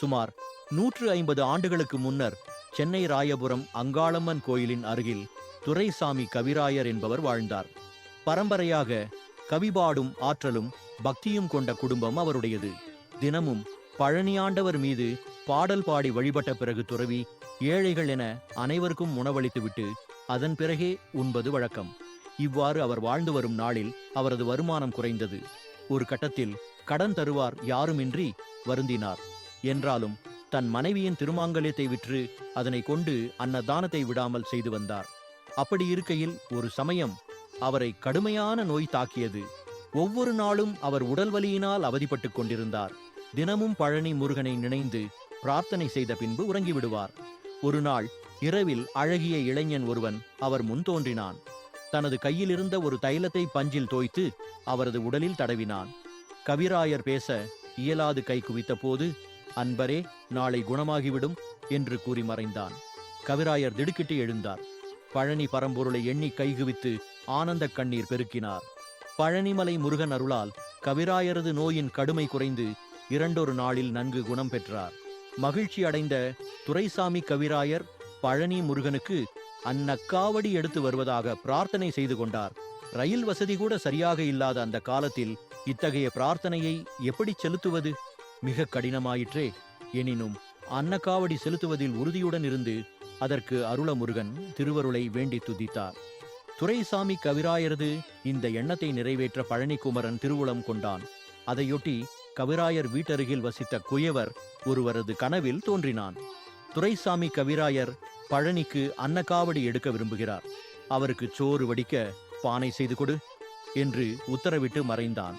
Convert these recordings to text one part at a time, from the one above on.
சுமார் நூற்று ஐம்பது ஆண்டுகளுக்கு முன்னர் சென்னை ராயபுரம் அங்காளம்மன் கோயிலின் அருகில் துரைசாமி கவிராயர் என்பவர் வாழ்ந்தார். பரம்பரையாக கவிபாடும் ஆற்றலும் பக்தியும் கொண்ட குடும்பம் அவருடையது. தினமும் பழனியாண்டவர் மீது பாடல் பாடி வழிபட்ட பிறகு துறவி ஏழைகள் என அனைவருக்கும் உணவளித்துவிட்டு அதன் பிறகே உண்பது வழக்கம். இவ்வாறு அவர் வாழ்ந்து வரும் நாளில் அவரது வருமானம் குறைந்தது. ஒரு கட்டத்தில் கடன் தருவார் யாருமின்றி வருந்தினார். என்றாலும் தன் மனைவியின் திருமாங்கல்யத்தை விற்று அதனை கொண்டு அன்னதானத்தை விடாமல் செய்து வந்தார். அப்படி இருக்கையில் ஒரு சமயம் அவரை கடுமையான நோய் தாக்கியது. ஒவ்வொரு நாளும் அவர் உடல் வலியினால் அவதிப்பட்டுக் கொண்டிருந்தார். தினமும் பழனி முருகனை நினைந்து பிரார்த்தனை செய்த பின்பு உறங்கி விடுவார் ஒரு நாள் இரவில் அழகிய இளைஞன் ஒருவன் அவர் முன் தோன்றினான். தனது கையில் இருந்த ஒரு தைலத்தை பஞ்சில் தோய்த்து அவரது உடலில் தடவினான். கவிராயர் பேச இயலாது கை குவித்த போது அன்பரே நாளை குணமாகிவிடும் என்று கூறி மறைந்தான். கவிராயர் திடுக்கிட்டு எழுந்தார். பழனி பரம்பொருளை எண்ணி கைகுவித்து ஆனந்த கண்ணீர் பெருக்கினார். பழனிமலை முருகன் அருளால் கவிராயரது நோயின் கடுமை குறைந்து இரண்டொரு நாளில் நன்கு குணம் பெற்றார். மகிழ்ச்சி அடைந்த துரைசாமி கவிராயர் பழனி முருகனுக்கு அந்நக்காவடி எடுத்து வருவதாக பிரார்த்தனை செய்து கொண்டார். ரயில் வசதி கூட சரியாக இல்லாத அந்த காலத்தில் இத்தகைய பிரார்த்தனையை எப்படி செலுத்துவது? மிக கடினமாயிற்றே. எனினும் அன்னக்காவடி செலுத்துவதில் உறுதியுடன் இருந்து அதற்கு அருளமுருகன் திருவருளை வேண்டி துதித்தார். துரைசாமி கவிராயரது இந்த எண்ணத்தை நிறைவேற்ற பழனிக்குமரன் திருவுளம் கொண்டான். அதையொட்டி கவிராயர் வீட்டருகில் வசித்த குயவர் ஒருவரது கனவில் தோன்றினான். துரைசாமி கவிராயர் பழனிக்கு அன்னக்காவடி எடுக்க விரும்புகிறார். அவருக்கு சோறு வடிக்க பானை செய்து கொடு என்று உத்தரவிட்டு மறைந்தான்.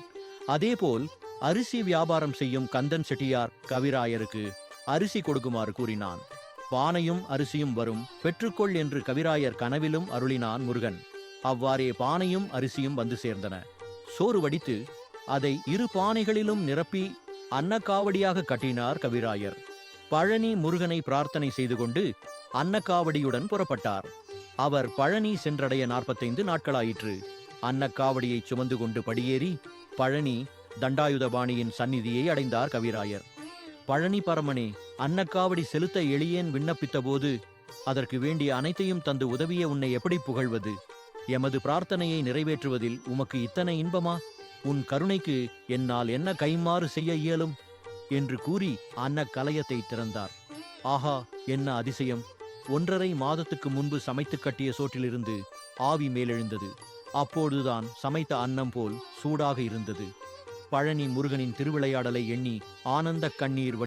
அதேபோல் அரிசி வியாபாரம் செய்யும் கந்தன் செட்டியார் கவிராயருக்கு அரிசி கொடுக்குமாறு கூறினான். பானையும் அரிசியும் வரும் பெற்றுக்கொள் என்று கவிராயர் கனவிலும் அருளினான் முருகன். அவ்வாறே பானையும் அரிசியும் வந்து சேர்ந்தன. சோறு வடித்து அதை இரு பானைகளிலும் நிரப்பி அன்னக்காவடியாக கட்டினார் கவிராயர். பழனி முருகனை பிரார்த்தனை செய்து கொண்டு அன்னக்காவடியுடன் புறப்பட்டார். அவர் பழனி சென்றடைய நாற்பத்தைந்து நாட்களாயிற்று. அன்னக்காவடியை சுமந்து கொண்டு படியேறி பழனி தண்டாயுதபாணியின் சந்நிதியை அடைந்தார் கவிராயர். பழனி பரமனே அன்னக்காவடி செலுத்த எளியேன் விண்ணப்பித்தபோது அதற்கு வேண்டிய அனைத்தையும் தந்து உதவிய உன்னை எப்படி புகழ்வது? எமது பிரார்த்தனையை நிறைவேற்றுவதில் உமக்கு இத்தனை இன்பமா? உன் கருணைக்கு என்னால் என்ன கைமாறு செய்ய இயலும்? என்று கூறி அன்ன கலையத்தை திறந்தார். ஆஹா என்ன அதிசயம்! ஒன்றரை மாதத்துக்கு முன்பு சமைத்து கட்டிய சோற்றிலிருந்து ஆவி மேலெழுந்தது. அப்பொழுதுதான் சமைத்த அன்னம் போல் சூடாக இருந்தது. பழனி முருகனின் திருவிளையாடலை எண்ணி ஆனந்த கண்ணீர்